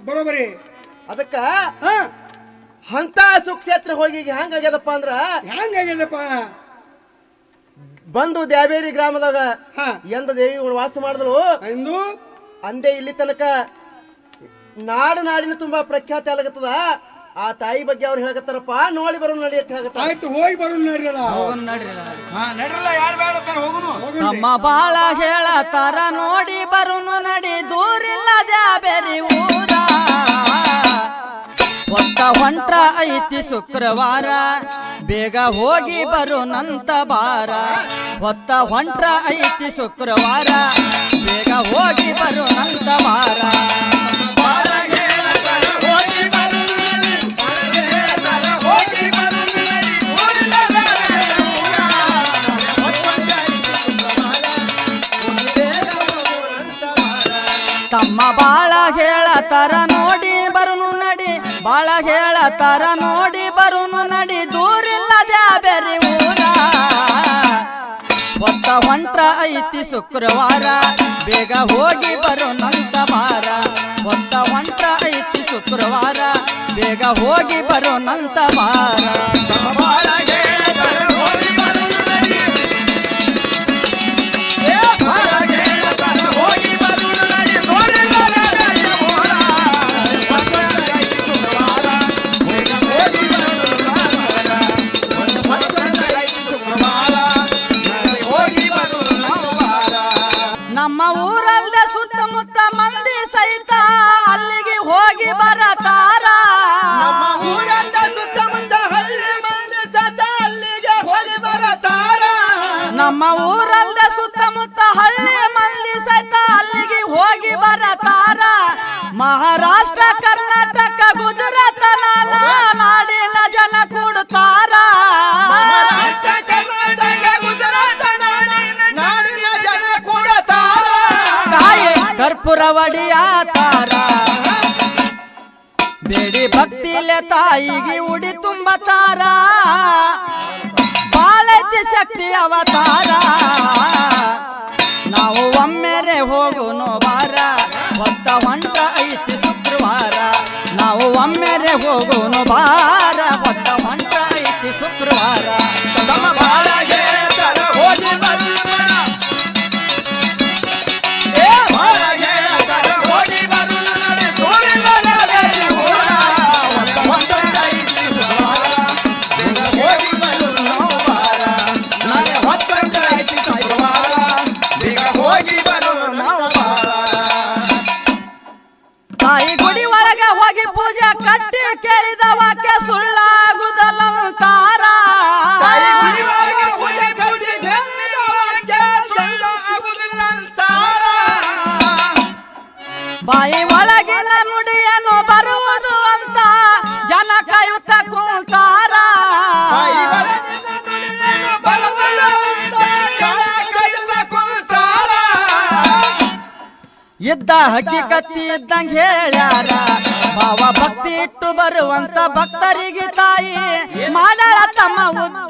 ಬರೋಬರಿ ಅದಕ್ಕ ಹಂತ ಅಂತ ಸುಕ್ಷೇತ್ರ ಹೋಗಿ ಈಗ ಹೆಂಗಾಗ್ಯದಪ್ಪ ಅಂದ್ರ ಹೆಂಗಾಗ್ಯದಪ್ಪ ಬಂದು ದ್ಯಾಬೇರಿ ಗ್ರಾಮದಾಗ ಹಾ. ಎಂದ ದೇವಿಗಳು ವಾಸ ಮಾಡಿದ್ರು ಎಂದು? ಅಂದೇ ಇಲ್ಲಿ ತನಕ ನಾಡು ನಾಡಿನ ತುಂಬಾ ಪ್ರಖ್ಯಾತಿ ಆಗತ್ತದ ಆ ತಾಯಿ ಬಗ್ಗೆ ಅವ್ರು ಹೇಳಕತ್ತಾರಪ್ಪ. ನೋಡಿ ಬರೋ ನಡಿ ಅಂತ ಆಯ್ತು ಹೋಗಿ ಬರೋಣ ನಡಿರಲ್ಲ. ಹೋಗೋಣ ಹಾ ನಡ್ರಲ್ಲ ಯಾರು ಬೇಡ ಹೋಗುನು. ಹೋಗೋಣ. ತಮ್ಮ ಬಾಳ ಹೇಳತಾರ ನೋಡಿ ಬರೋನು ನಡಿ. ಹೊಂಟ್ರ ಐತಿ ಶುಕ್ರವಾರ. ಬೇಗ ಹೋಗಿ ಬರು ನಂತ ಬಾರ ಹೊತ್ತ ಹೊಂಟ್ರ ಐತಿ ಶುಕ್ರವಾರ. ಬಾಳ ಹೇಳತಾರ ನೋಡಿ ಬರುನು ನಡಿ, ದೂರಿಲ್ಲದೆ ಬೆರಿ ಊರ. ಒತ್ತ ಹೊಂಟ್ರ ಐತಿ ಶುಕ್ರವಾರ, ಬೇಗ ಹೋಗಿ ಬರುನಂತ ಮಾರ ಒತ್ತ ಹೊಂಟ್ರ ಐತಿ ಶುಕ್ರವಾರ, ಬೇಗ ಹೋಗಿ ಬರುನಂತ ಬಾರ ನಮ್ಮ ನಮ್ಮ ಊರಲ್ಲ ಸುತ್ತಮುತ್ತ ಹಳ್ಳಿ ಮಂದಿ ಸಹಿತ ಅಲ್ಲಿಗೆ ಹೋಗಿ ಬರತಾರ. ಮಹಾರಾಷ್ಟ್ರ ಕರ್ನಾಟಕ ಗುಜರಾತ್ ನಾಡಿನ ಜನ ಕೊಡುತ್ತಾರ. ಕಾಯಿ ಕರ್ಪೂರ ಒಡಿಯಾತಾರ. ಬೇಡಿ ಭಕ್ತಿಲೆ ತಾಯಿಗೆ ಉಡಿ ತುಂಬತಾರ. ಶಕ್ತಿ ಅವತಾರ. ನಾವು ಒಮ್ಮೆರೆ ಹೋಗುನು ಬಾರ ಹೊತ್ತ ಹೊಂಟ ಐತಿ ಶುಕ್ರವಾರ. ನಾವು ಒಮ್ಮೆರೆ ಹೋಗುನು ಬಾರ ಹೊತ್ತ ಹೊಂಟ ಐತಿ ಶುಕ್ರವಾರ. ಬಾಯಿ ಒಳಗಿನ ನುಡಿಯನ್ನು ಬರುವುದು ಅಂತ ಜನ ಕಾಯುತ್ತ ಕುಂತಾರ ಇದ್ದ ಹಕ್ಕಿಕತ್ತಿ ಇದ್ದಂಗೆ ಹೇಳ್ಯಾರ. ಭಾವ ಭಕ್ತಿ ಇಟ್ಟು ಬರುವಂತ ಭಕ್ತರಿಗೆ ತಾಯಿ ಮಾಡಳ ತಮ್ಮ ಉದ್ಧಾರ